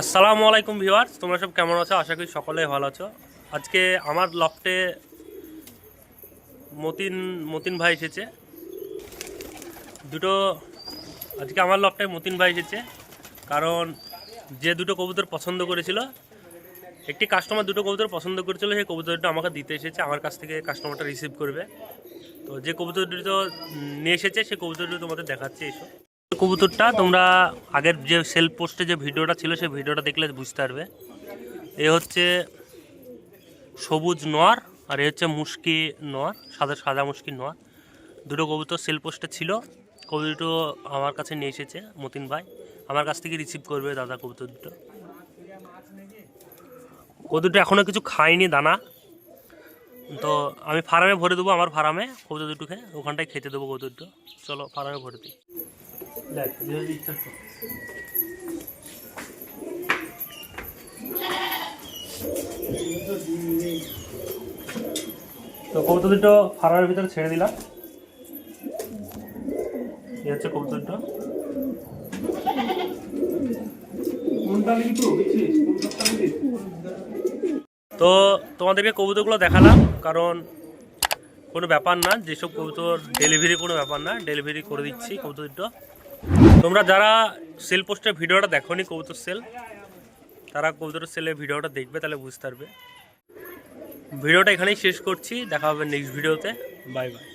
আসসালামু আলাইকুম ভিউয়ার্স, তোমরা সব কেমন আছো? আশা করি সকলেই ভালো আছো। আজকে আমার লফটে মতিন মতিন ভাই এসেছে। দুটো, আজকে আমার লফটে মতিন ভাই এসেছে, কারণ যে দুটো কবুতর পছন্দ করেছিল, একটি কাস্টমার দুটো কবুতর পছন্দ করেছিল, সেই কবুতরটা আমাকে দিতে এসেছে, আমার কাছ থেকে কাস্টমারটা রিসিভ করবে। তো যে কবুতর দুটো নিয়ে এসেছে, সেই কবুতর দুটো তোমাদের দেখাচ্ছে, এসো। কবুতরটা তোমরা আগের যে সেল পোস্টে যে ভিডিওটা ছিল, সেই ভিডিওটা দেখলে বুঝতে পারবে। এ হচ্ছে সবুজ নোয়ার আর এ হচ্ছে মুশকি নোয়ার, সাদা সাদা মুশকি নোয়ার। দুটো কবুতর সেল পোস্টে ছিল। কবুতর দুটো আমার কাছে নিয়ে এসেছে মতিন ভাই। আমার কাছ থেকে রিসিভ করবে দাদা কবুতর দুটো। কবুতর এখনও কিছু খায়নি দানা। তো আমি ফার্মে ভরে দেবো আমার ফার্মে। কবুতর দুটোকে ওখানটায় খেতে দেবো কবুতর দুটো চলো ফার্মে ভরে দিই। দেখ, যেভাবে ইচ্ছা কর। তো কবুতর দুটো ফার্মের ভিতরে ছেড়ে দিলাম। এই হচ্ছে কবুতর তো? তোমাদেরকে কবুতরগুলো দেখালাম, কারণ কোনো ব্যাপার না, যেসব কবুতর ডেলিভারি কোনো ব্যাপার না ডেলিভারি করে দিচ্ছি কবুতর দুটো তোমরা যারা সেল পোস্টের ভিডিওটা দেখো নি কবুতর সেল, তারা কবুতর সেলের ভিডিওটা দেখবে, তাহলে বুঝতে পারবে। ভিডিওটা এখানেই শেষ করছি, দেখা হবে নেক্সট ভিডিওতে বাই বাই